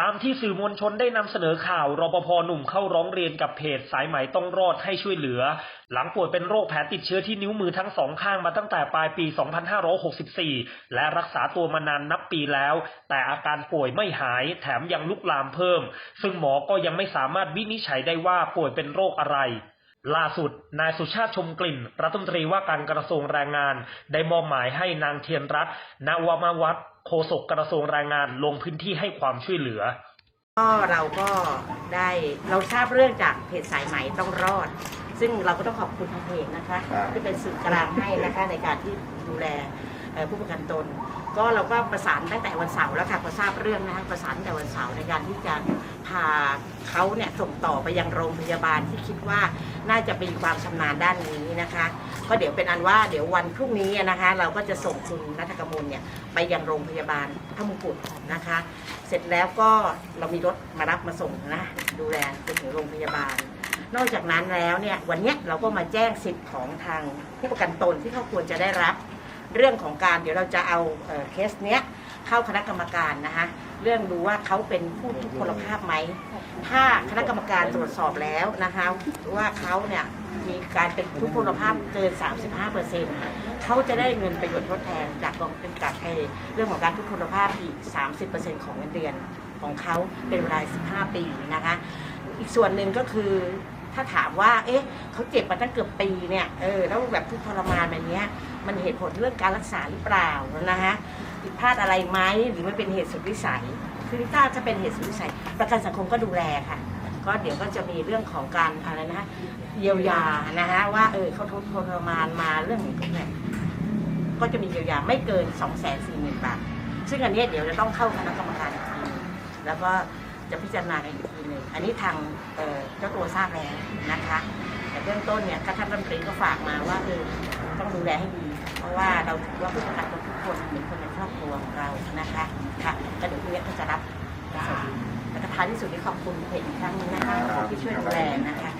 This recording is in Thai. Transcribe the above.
ตามที่สื่อมวลชนได้นำเสนอข่าวรปภหนุ่มเข้าร้องเรียนกับเพจสายไหมต้องรอดให้ช่วยเหลือ หลังป่วยเป็นโรคแผลติดเชื้อที่นิ้วมือทั้งสองข้างมาตั้งแต่ปลายปี 2564 และรักษาตัวมานานนับปีแล้ว แต่อาการป่วยไม่หายแถมยังลุกลามเพิ่ม ซึ่งหมอก็ยังไม่สามารถวินิจฉัยได้ว่าป่วยเป็นโรคอะไรล่าสุด นายสุชาติชมกลิ่น รัฐมนตรีว่าการกระทรวงแรงงาน ได้มอบหมายให้นางเทียนรัตน์นวมวัฒน์ โฆษกกระทรวงแรงงานลงพื้นที่ให้ความช่วยเหลือ ก็เราก็ได้เราทราบเรื่องจากเพจสายไหมต้องรอด ซึ่งเราก็ต้องขอบคุณทางเพจนะคะครับที่เป็นสื่อกลางให้นะคะในการที่ดูแลเอ่อผู้ประกันตน ก็เราก็ประสานตั้งแต่วันเสาร์แล้วค่ะพอทราบเรื่องนะคะประสานแต่วันเสาร์ในการที่จะพาเขาเนี่ยส่งต่อไปยังโรงพยาบาลที่คิดว่าน่าจะมีความชำนาญด้านนี้นะคะก็เดี๋ยวเป็นอันว่าเดี๋ยววันพรุ่งนี้นะคะ เราก็จะส่งคุณนัทกมลเนี่ยไปยังโรงพยาบาลพระมงกุฎนะคะ เสร็จแล้วก็เรามีรถมารับมาส่งนะดูแลไปถึงโรงพยาบาล นอกจากนั้นแล้วเนี่ยวันเนี้ยเราก็มาแจ้งสิทธิ์ของทางผู้ประกันตนที่เขาควรจะได้รับ เรื่องของการเดี๋ยวเราจะเอาเอ่อเคสเนี้ยเข้าคณะกรรมการนะคะเรื่องดูว่าเขาเป็นผู้ทุพพลภาพไหม ถ้าคณะกรรมการตรวจสอบแล้วนะคะว่าเขาเนี่ยมีการเป็นทุพพลภาพเกิน 35เปอร์เซ็นต์เขาจะได้เงินประโยชน์ทดแทนจากกองเป็นจากไอ้เรื่องของการทุพพลภาพอีก 30เปอร์เซ็นต์ของเงินเดือนของเขาเป็นเวลา15 ปีนะคะ อีกส่วนหนึ่งก็คือ ถ้าถามว่า เอ๊ะเขาเจ็บมาตั้งเกือบปีเนี่ย เออ แล้วแบบทุกข์ทรมานแบบนี้มันเหตุผลเรื่องการรักษาหรือเปล่านะคะผิดพลาดอะไรไหมหรือมันเป็นเหตุสุดวิสัย คือถ้าจะเป็นเหตุสุดวิสัย ประกันสังคมก็ดูแลค่ะ ก็เดี๋ยวก็จะมีเรื่องของการอะไรนะเยียวยานะคะว่าเออเขาทุกข์ทรมานมาเรื่องของเนี่ยก็จะมีเยียวยาไม่เกิน2 4 0 0 0 0บาท ซึ่งอันนี้เดี๋ยวจะต้องเข้าคณะกรรมการอีกทีแล้วก็ จะพิจารณากันอีกทีหนึ่งอันนี้ทางเจ้าตัวทราบแล้วนะคะ แต่เบื้องต้นเนี่ยก็ท่านรัฐมนตรีก็ฝากมาว่าเออต้องดูแลให้ดี เพราะว่าเราถือว่าผู้ประกันตนทุกคนเหมือนคนในครอบครัวของเรานะคะค่ะก็เดี๋ยวพรุ่งนี้ก็จะรับแล้วก็ท้ายที่สุดนี้ขอบคุณเพจอีกครั้งนึงนะคะที่ช่วยดูแลนะคะ